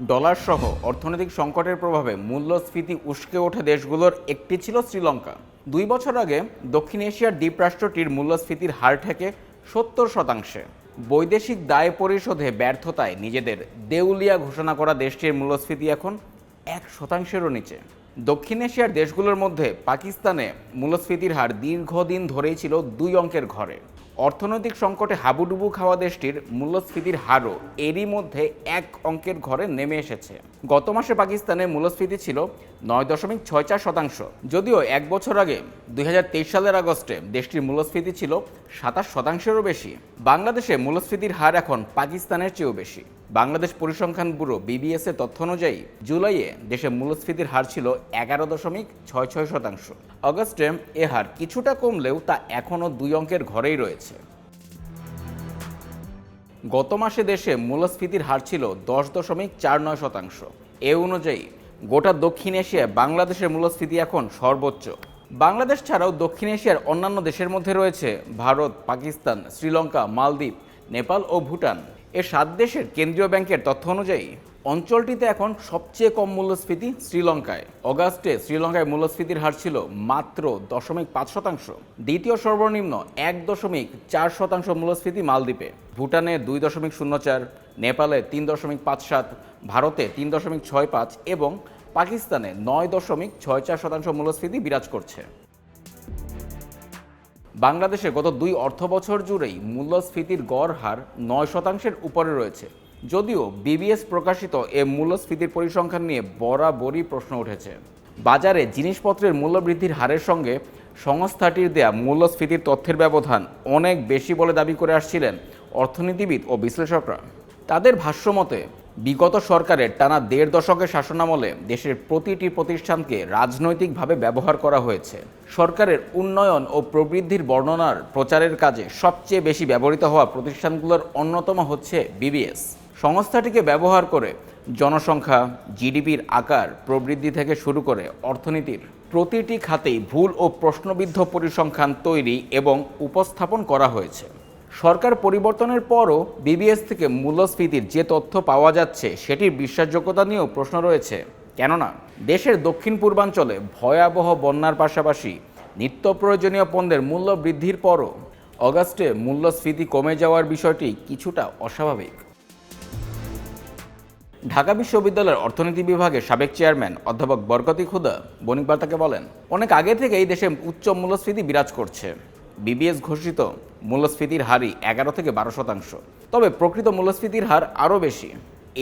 Dollar সহ অর্থনৈতিক সংকটের প্রভাবে মূল্যস্ফীতি উস্কে ওঠে দেশগুলোর একটি ছিল শ্রীলঙ্কা। দুই বছর আগে দক্ষিণ এশিয়ার দ্বীপরাষ্ট্রটির মূল্যস্ফীতির হার থেকে সত্তর শতাংশে। বৈদেশিক দায় পরিশোধে ব্যর্থতায় নিজেদের দেউলিয়া ঘোষণা করা দেশটির মূল্যস্ফীতি এখন এক শতাংশেরও নিচে। দক্ষিণ এশিয়ার দেশগুলোর মধ্যে পাকিস্তানে মূল্যস্ফীতির হার দীর্ঘদিন ধরেই ছিল দুই অঙ্কের ঘরে। অর্থনৈতিক সংকটে হাবুডুবু খাওয়া দেশটির মূল্যস্ফীতির হারও এরই মধ্যে এক অঙ্কের ঘরে নেমে এসেছে। গত মাসে পাকিস্তানে মূল্যস্ফীতি ছিল নয় দশমিক ছয় চার শতাংশ। যদিও এক বছর আগে, দুই হাজার তেইশ সালের আগস্টে দেশটির মূল্যস্ফীতি ছিল সাতাশ শতাংশেরও বেশি। বাংলাদেশে মূল্যস্ফীতির হার এখন পাকিস্তানের চেয়েও বেশি। বাংলাদেশ পরিসংখ্যান ব্যুরো বিবিএস এর তথ্য অনুযায়ী জুলাইয়ে দেশে মূল্যস্ফীতির হার ছিল এগারো দশমিক ছয় ছয় শতাংশ। অগস্টে এ হার কিছুটা কমলেও তা এখনও দুই অঙ্কের ঘরেই রয়েছে। গত মাসে দেশে মূল্যস্ফীতির হার ছিল দশ দশমিক চার নয় শতাংশ। এ অনুযায়ী গোটা দক্ষিণ এশিয়ায় বাংলাদেশের মূল্যস্ফীতি এখন সর্বোচ্চ। বাংলাদেশ ছাড়াও দক্ষিণ এশিয়ার অন্যান্য দেশের মধ্যে রয়েছে ভারত, পাকিস্তান, শ্রীলঙ্কা, মালদ্বীপ, নেপাল ও ভুটান। এ সাত দেশের কেন্দ্রীয় ব্যাংকের তথ্য অনুযায়ী, অঞ্চলটিতে এখন সবচেয়ে কম মূল্যস্ফীতি শ্রীলঙ্কায়। অগাস্টে শ্রীলঙ্কায় মূল্যস্ফীতির হার ছিল মাত্র দশমিক পাঁচ শতাংশ। দ্বিতীয় সর্বনিম্ন এক দশমিক চার শতাংশ মূল্যস্ফীতি মালদ্বীপে। ভুটানে দুই দশমিক শূন্য চার, নেপালে তিন দশমিক পাঁচ সাত, ভারতে তিন দশমিক ছয় পাঁচ এবং পাকিস্তানে নয় দশমিক ছয় চার শতাংশ মূল্যস্ফীতি বিরাজ করছে। বাংলাদেশে গত দুই অর্থ বছর জুড়েই মূল্যস্ফীতির গড় হার নয় শতাংশের উপরে রয়েছে। যদিও বিবিএস প্রকাশিত এ মূল্যস্ফীতির পরিসংখ্যান নিয়ে বরাবরই প্রশ্ন উঠেছে। বাজারে জিনিসপত্রের মূল্যবৃদ্ধির হারের সঙ্গে সংস্থাটির দেয়া মূল্যস্ফীতির তথ্যের ব্যবধান অনেক বেশি বলে দাবি করে আসছিলেন অর্থনীতিবিদ ও বিশ্লেষকরা। তাদের ভাষ্যমতে বিগত সরকারের টানা দেড় দশকের শাসনামলে দেশের প্রতিটি প্রতিষ্ঠানকে রাজনৈতিকভাবে ব্যবহার করা হয়েছে। সরকারের উন্নয়ন ও প্রবৃদ্ধির বর্ণনার প্রচারের কাজে সবচেয়ে বেশি ব্যবহৃত হওয়া প্রতিষ্ঠানগুলোর অন্যতম হচ্ছে বিবিএস। সংস্থাটিকে ব্যবহার করে জনসংখ্যা, জিডিপির আকার, প্রবৃদ্ধি থেকে শুরু করে অর্থনীতির প্রতিটি খাতেই ভুল ও প্রশ্নবিদ্ধ পরিসংখ্যান তৈরি এবং উপস্থাপন করা হয়েছে। সরকার পরিবর্তনের পরও বিবিএস থেকে মূল্যস্ফীতির যে তথ্য পাওয়া যাচ্ছে, সেটির বিশ্বাসযোগ্যতা নিয়েও প্রশ্ন রয়েছে। কেননা, দেশের দক্ষিণ পূর্বাঞ্চলে ভয়াবহ বন্যার পাশাপাশি নিত্য প্রয়োজনীয় পণ্যের মূল্য বৃদ্ধির পরও অগাস্টে মূল্যস্ফীতি কমে যাওয়ার বিষয়টি কিছুটা অস্বাভাবিক। ঢাকা বিশ্ববিদ্যালয়ের অর্থনীতি বিভাগের সাবেক চেয়ারম্যান অধ্যাপক বরকতি খুদা বণিক বার্তাকে বলেন, অনেক আগে থেকেই দেশে উচ্চ মূল্যস্ফীতি বিরাজ করছে। বিবিএস ঘোষিত মূল্যস্ফীতির হারই এগারো থেকে বারো শতাংশ। তবে প্রকৃত মূল্যস্ফীতির হার আরও বেশি।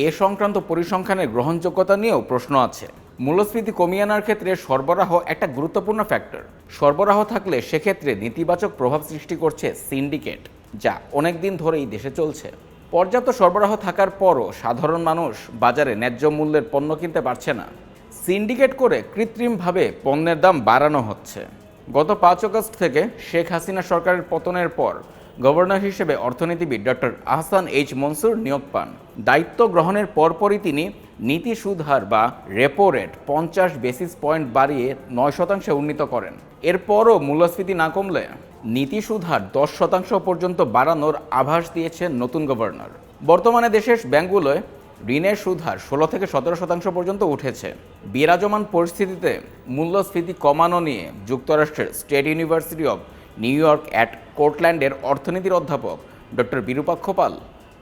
এ সংক্রান্ত পরিসংখ্যানের গ্রহণযোগ্যতা নিয়েও প্রশ্ন আছে। মূল্যস্ফীতি কমিয়ে আনার ক্ষেত্রে সরবরাহ একটা গুরুত্বপূর্ণ ফ্যাক্টর। সরবরাহ থাকলে সেক্ষেত্রে নেতিবাচক প্রভাব সৃষ্টি করছে সিন্ডিকেট, যা অনেক দিন ধরেই দেশে চলছে। পর্যাপ্ত সরবরাহ থাকার পরও সাধারণ মানুষ বাজারে ন্যায্য মূল্যের পণ্য কিনতে পারছে না। সিন্ডিকেট করে কৃত্রিমভাবে পণ্যের দাম বাড়ানো হচ্ছে। গত পাঁচ অগস্ট থেকে শেখ হাসিনা সরকারের পতনের পর গভর্নর হিসেবে অর্থনীতিবিদ ডক্টর আহসান এইচ মনসুর নিয়োগ পান। দায়িত্ব গ্রহণের পরপরই তিনি নীতি সুদ হার বা রেপো রেট পঞ্চাশ বেসিস পয়েন্ট বাড়িয়ে নয় শতাংশে উন্নীত করেন। এরপরও মূল্যস্ফীতি না কমলে নীতি সুদ হার দশ শতাংশ পর্যন্ত বাড়ানোর আভাস দিয়েছেন নতুন গভর্নর। বর্তমানে দেশের ব্যাংকগুলোয় ঋণের সুদ হার ষোলো থেকে সতেরো শতাংশ পর্যন্ত উঠেছে। বিরাজমান পরিস্থিতিতে মূল্যস্ফীতি কমানো নিয়ে যুক্তরাষ্ট্রের state university of New York at কোর্টল্যান্ডের অর্থনীতির অধ্যাপক ডক্টর বিরূপাক্ষ পাল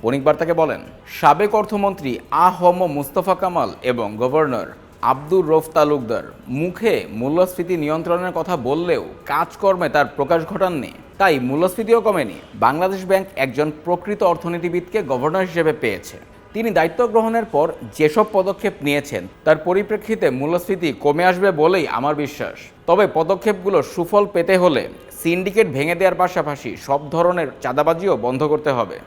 বণিক বার্তাকে বলেন, সাবেক অর্থমন্ত্রী আহম মুস্তফা কামাল এবং গভর্নর আব্দুর রফ তালুকদার মুখে মূল্যস্ফীতি নিয়ন্ত্রণের কথা বললেও কাজকর্মে তার প্রকাশ ঘটাননি। তাই মূল্যস্ফীতিও কমেনি। বাংলাদেশ ব্যাংক একজন প্রকৃত অর্থনীতিবিদকে গভর্নর হিসেবে পেয়েছে। তিনি দায়িত্ব গ্রহণের পর যেসব পদক্ষেপ নিয়েছেন, তার পরিপ্রেক্ষিতে মূল্যস্ফীতি কমে আসবে বলেই আমার বিশ্বাস। তবে পদক্ষেপগুলো সুফল পেতে হলে সিন্ডিকেট ভেঙে দেওয়ার পাশাপাশি সব ধরনের চাঁদাবাজিও বন্ধ করতে হবে।